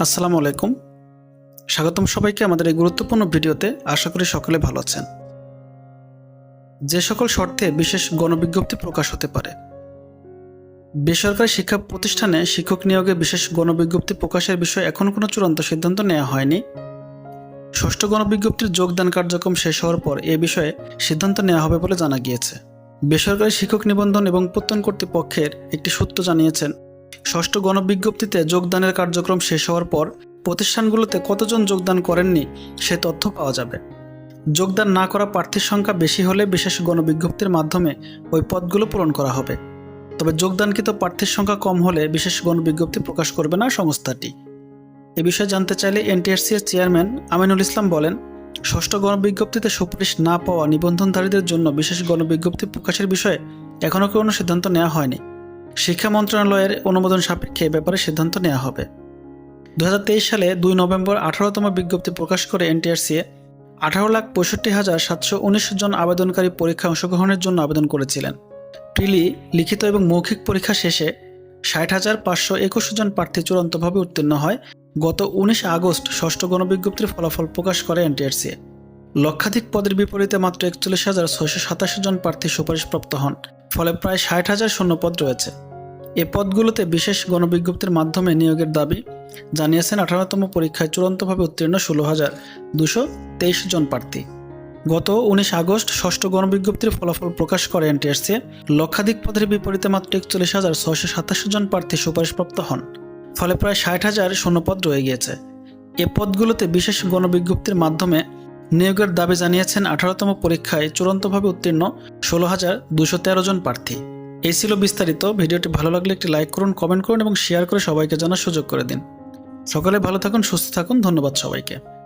আসসালামু আলাইকুম। স্বাগতম সবাইকে আমাদের এই গুরুত্বপূর্ণ ভিডিওতে। আশা করি সকলে ভালো আছেন। যে সকল শর্তে বিশেষ গণবিজ্ঞপ্তি প্রকাশ হতে পারে। বেসরকারি শিক্ষা প্রতিষ্ঠানে শিক্ষক নিয়োগে বিশেষ গণবিজ্ঞপ্তি প্রকাশের বিষয়ে এখনও কোনো চূড়ান্ত সিদ্ধান্ত নেওয়া হয়নি। ষষ্ঠ গণবিজ্ঞপ্তির যোগদান কার্যক্রম শেষ হওয়ার পর এ বিষয়ে সিদ্ধান্ত নেওয়া হবে বলে জানা গিয়েছে। বেসরকারি শিক্ষক নিবন্ধন এবং প্রত্যয়ন কর্তৃপক্ষের একটি সূত্র জানিয়েছেন ষষ্ঠ গণবিজ্ঞপ্তিতে যোগদানের কার্যক্রম শেষ হওয়ার পর প্রতিষ্ঠানগুলোতে কতজন যোগদান করেননি সে তথ্য পাওয়া যাবে। যোগদান না করা প্রার্থীর সংখ্যা বেশি হলে বিশেষ গণবিজ্ঞপ্তির মাধ্যমে ওই পদগুলো পূরণ করা হবে। তবে যোগদানকৃত প্রার্থীর সংখ্যা কম হলে বিশেষ গণবিজ্ঞপ্তি প্রকাশ করবে না সংস্থাটি। এ বিষয়ে জানতে চাইলে এনটিআরসি এর চেয়ারম্যান আমিনুল ইসলাম বলেন, ষষ্ঠ গণবিজ্ঞপ্তিতে সুপারিশ না পাওয়া নিবন্ধনধারীদের জন্য বিশেষ গণবিজ্ঞপ্তি প্রকাশের বিষয়ে এখনও কোনো সিদ্ধান্ত নেওয়া হয়নি। শিক্ষা মন্ত্রণালয়ের অনুমোদন সাপেক্ষে এ ব্যাপারে সিদ্ধান্ত নেওয়া হবে। দু হাজার তেইশ সালে দুই নভেম্বর আঠারোতম বিজ্ঞপ্তি প্রকাশ করে এনটিআরসিএ আঠারো লাখ পঁয়ষট্টি হাজার সাতশো উনিশ জন আবেদনকারী পরীক্ষায় অংশগ্রহণের জন্য আবেদন করেছিলেন। প্রিলি লিখিত এবং মৌখিক পরীক্ষা শেষে ষাট হাজার পাঁচশো একুশ জন প্রার্থী চূড়ান্তভাবে উত্তীর্ণ হয়। গত উনিশ আগস্ট ষষ্ঠ গণবিজ্ঞপ্তির ফলাফল প্রকাশ করে এনটিআরসিএ লক্ষাধিক পদের বিপরীতে মাত্র একচল্লিশ হাজার ছয়শো সাতাশি জন প্রার্থী সুপারিশপ্রাপ্ত হন, ফলে প্রায় ষাট হাজার শূন্যপদ রয়েছে। এ পদগুলোতে বিশেষ গণবিজ্ঞপ্তির মাধ্যমে নিয়োগের দাবি জানিয়েছেন আঠারোতম পরীক্ষায় চূড়ান্তভাবে উত্তীর্ণ ষোলো হাজার দুশো তেইশ জন প্রার্থী। গত উনিশ আগস্ট ষষ্ঠ গণবিজ্ঞপ্তির ফলাফল প্রকাশ করে এনটিএসসি লক্ষাধিক পদের বিপরীতে মাত্র একচল্লিশ হাজার ছয়শো সাতাশ জন প্রার্থী সুপারিশপ্রাপ্ত হন, ফলে প্রায় ষাট হাজার শূন্যপদ রয়ে গিয়েছে। এ পদগুলোতে বিশেষ গণবিজ্ঞপ্তির মাধ্যমে নিয়োগের দাবি জানিয়েছেন আঠারোতম পরীক্ষায় চূড়ান্তভাবে উত্তীর্ণ ষোলো হাজার দুশো তেরো জন প্রার্থী। এই ছিল বিস্তারিত। ভিডিওটি ভালো লাগলে একটি লাইক করুন, কমেন্ট করুন এবং শেয়ার করে সবাইকে জানার সুযোগ করে দিন। সকালে ভালো থাকুন, সুস্থ থাকুন। ধন্যবাদ সবাইকে।